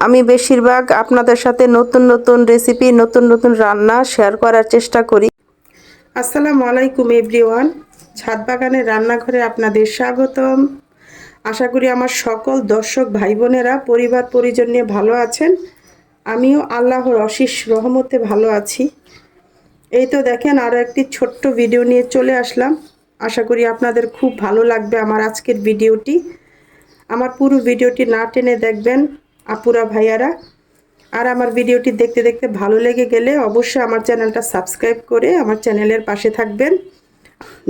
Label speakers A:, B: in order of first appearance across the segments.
A: আমি বেশিরভাগ আপনাদের সাথে নতুন নতুন রেসিপি নতুন নতুন রান্না শেয়ার করার চেষ্টা করি। আসসালামু আলাইকুম এভরিওয়ান ছাদ বাগানের রান্নাঘরে আপনাদের স্বাগতম। আশা করি আমার সকল দর্শক ভাই বোনেরা পরিবার, পরিজন নিয়ে ভালো আছেন। আমিও আল্লাহর অশেষ রহমতে ভালো আছি। এই তো দেখেন আরও একটি ছোট্ট ভিডিও নিয়ে চলে আসলাম। আশা করি আপনাদের খুব ভালো লাগবে আমার আজকের ভিডিওটি আমার পুরো ভিডিওটি না টেনে দেখবেন। আপুরা ভাইয়ারা। আর আমার ভিডিওটি দেখতে দেখতে ভালো লেগে গেলে অবশ্যই আমার চ্যানেলটা সাবস্ক্রাইব করে আমার চ্যানেলের পাশে থাকবেন।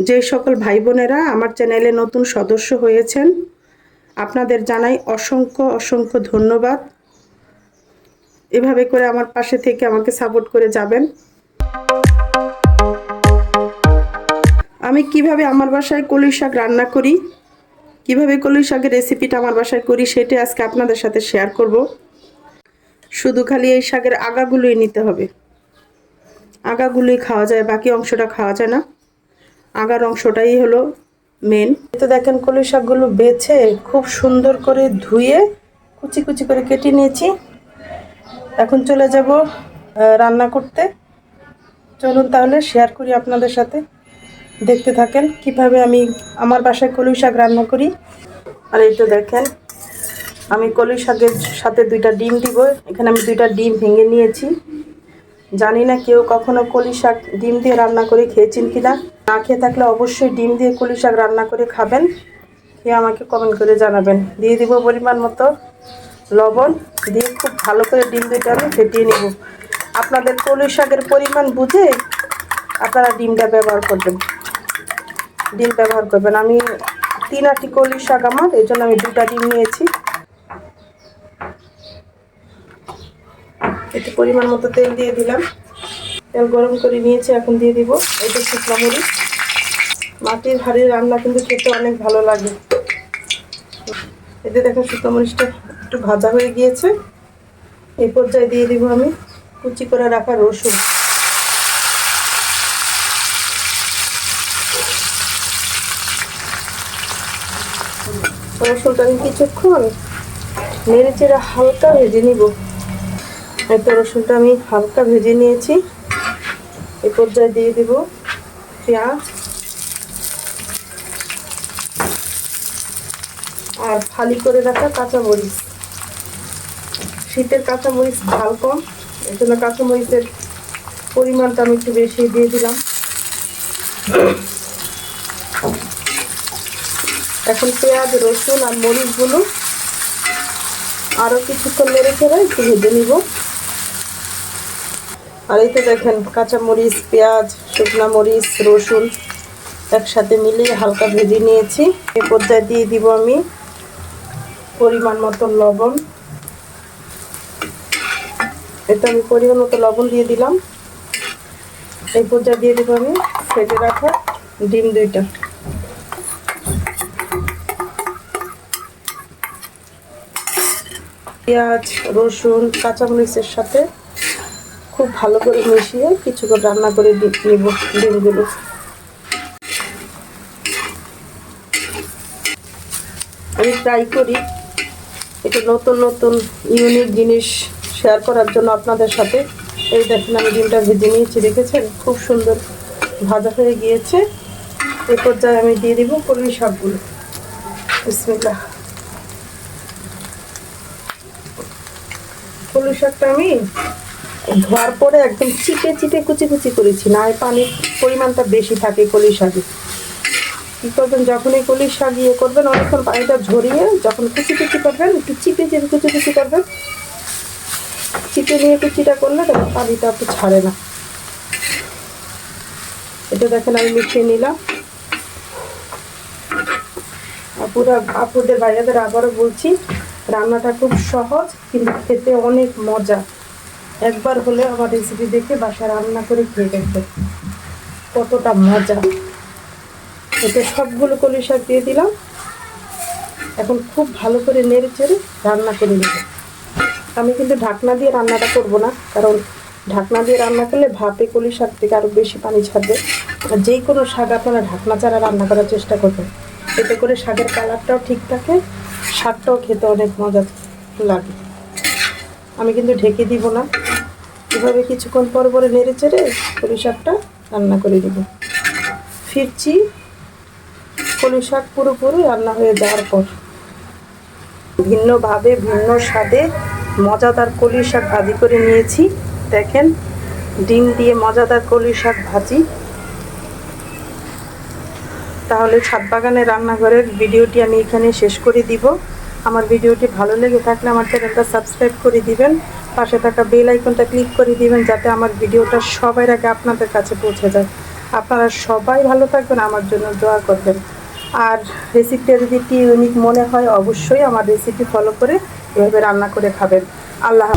A: যে সকল ভাই বোনেরা আমার চ্যানেলে নতুন সদস্য হয়েছেন, আপনাদের জানাই অসংখ্য অসংখ্য ধন্যবাদ। এভাবে করে আমার পাশে থেকে আমাকে সাপোর্ট করে যাবেন। আমি কীভাবে আমার বাসায় কলই শাক রান্না করি? কীভাবে কলই শাকের রেসিপিটা আমার বাসায় করি সেটা আজকে আপনাদের সাথে শেয়ার করব। শুধু খালি এই শাকের আগাগুলোই নিতে হবে। আগাগুলোই খাওয়া যায়, বাকি অংশটা খাওয়া যায় না। আগার অংশটাই হলো মেন তো দেখেন কলই শাকগুলো বেছে খুব সুন্দর করে ধুয়ে কুচি কুচি করে কেটে নিয়েছি। এখন চলে যাব রান্না করতে। চলুন তাহলে শেয়ার করি আপনাদের সাথে। দেখতে থাকেন কীভাবে আমি আমার বাসায় কলই শাক রান্না করি। আর এই তো দেখেন, আমি কলই শাকের সাথে দুইটা ডিম দিব। এখানে আমি দুইটা ডিম ভেঙে নিয়েছি। জানি না কেউ কখনো কলি শাক ডিম দিয়ে রান্না করে খেয়েছেন কি না না খেয়ে থাকলে অবশ্যই ডিম দিয়ে কলি শাক রান্না করে খাবেন। খেয়ে আমাকে কমেন্ট করে জানাবেন। দিয়ে দিব পরিমাণ মতো লবণ। দিয়ে খুব ভালো করে ডিম দুইটা আমি ফেটিয়ে নেব। আপনাদের কলি শাকের পরিমাণ বুঝে আপনারা ডিমটা ব্যবহার করবেন। ডিম ব্যবহার করবেন। আমি তিন আটি কলি শাক আমার এই জন্য আমি দুটা ডিম নিয়েছি। একটু পরিমাণ মতো তেল দিয়ে দিলাম। তেল গরম করে নিয়েছি, এখন দিয়ে দিব এটা শুকনো মরিচ। মাটির হাড়ির রান্না কিন্তু খেতে অনেক ভালো লাগে। এতে দেখেন শুকনো মরিচটা একটু ভাজা হয়ে গিয়েছে। এই পর্যায়ে দিয়ে দিব আমি কুচি করে রাখা রসুন। রসুনটা আমি কিছুক্ষণ? নেড়ে চেড়ে হালকা ভেজে নিব। তো রসুনটা আমি হালকা ভেজে নিয়েছি। এই পর্যায়ে দিয়ে দিব পেঁয়াজ আর ফালি করে রাখা কাঁচামরিচ। শীতের কাঁচামরিচ ঝাল কম এই জন্য কাঁচামরিচের পরিমাণটা আমি একটু বেশি দিয়ে দিলাম। এখন পেঁয়াজ, রসুন আর মরিচগুলো আরও কিছুক্ষণ নেড়ে ফেলে একটু ভেজে নিব। আর এই তো দেখেন, কাঁচা মরিচ, পেঁয়াজ, শুকনো মরিচ, রসুন একসাথে মিলিয়ে হালকা ভেজে নিয়েছি। এ পর্যায়ে দিয়ে দিব আমি পরিমাণ মতো লবণ। এতে আমি পরিমাণ মতো লবণ দিয়ে দিলাম। এই পর্যায়ে দিয়ে দেবো আমি ফেটে রাখা ডিম দুইটা। পেঁয়াজ, রসুন, কাঁচামরিচের সাথে খুব ভালো করে মিশিয়ে কিছুক্ষণ রান্না করে নিব ডিমগুলো আমি ট্রাই করি। একটু নতুন নতুন ইউনিক জিনিস শেয়ার করার জন্য আপনাদের সাথে। এই দেখেন আমি ডিমটা ভেজে নিয়েছি, দেখেছেন? খুব সুন্দর ভাজা হয়ে গিয়েছে। এই পর্যায়ে আমি দিয়ে দিব কলমি শাকগুলো। বিসমিল্লাহ। কলমি শাকটা আমি ধোয়ার পরে একদম চিপে চিপে কুচি কুচি করেছি। না পানির পরিমাণটা বেশি থাকে কলি শাকে। কী করবেন, যখন এই কলি শাক ইয়ে করবেন, অনেকক্ষণ পানিটা ঝরিয়ে যখন কুচি কুচি করবেন, একটু চিপে চিপে কুচি কুচি করবেন। চিপে নিয়ে কুচিটা করলে তখন পানিটা একটু ছাড়ে না। এটা দেখেন আমি মিশিয়ে নিলাম। আপুরা আপুদের বাইরেদের আবারও বলছি রান্নাটা খুব সহজ, কিন্তু খেতে অনেক মজা। একবার হলে আমার রেসিপি দেখে বাসায় রান্না করে খেয়ে দেখবে কতটা মজা। এতে সবগুলো কলি শাক দিয়ে দিলাম। এখন খুব ভালো করে নেড়ে চেড়ে রান্না করে নেব। আমি কিন্তু ঢাকনা দিয়ে রান্নাটা করব না, কারণ ঢাকনা দিয়ে রান্না করলে ভাপে কলি শাক থেকে আরও বেশি পানি ছাড়বে। আর যে কোনো শাক আপনারা ঢাকনা ছাড়া রান্না করার চেষ্টা করবেন। এতে করে শাকের কালারটাও ঠিক থাকে শাকটাও খেতে অনেক মজা লাগে। আমি কিন্তু ঢেকে দিব না। এভাবে কিছুক্ষণ পর পরে নেড়ে চেড়ে কলু শাকটা রান্না করে দিব ফিরছি, কলু শাক পুরোপুরি রান্না হয়ে যাওয়ার পর। ভিন্নভাবে, ভিন্ন স্বাদে মজাদার কলি শাক ভাজি করে নিয়েছি। দেখেন, ডিম দিয়ে মজাদার কলি শাক ভাজি। তাহলে ছাদ বাগানের রান্নাঘরের ভিডিওটি আমি এখানে শেষ করে দিব। আমার ভিডিওটি ভালো লেগে থাকলে আমার চ্যানেলটা সাবস্ক্রাইব করে দিবেন, পাশে থাকা বেল আইকনটা ক্লিক করে দিবেন যাতে আমার ভিডিওটা সবার আগে আপনাদের কাছে পৌঁছে যায়। আপনারা সবাই ভালো থাকবেন, আমার জন্য দোয়া করবেন। আর রেসিপিটা যদি একটু ইউনিক মনে হয়, অবশ্যই আমার রেসিপি ফলো করে এভাবে রান্না করে খাবেন। আল্লাহ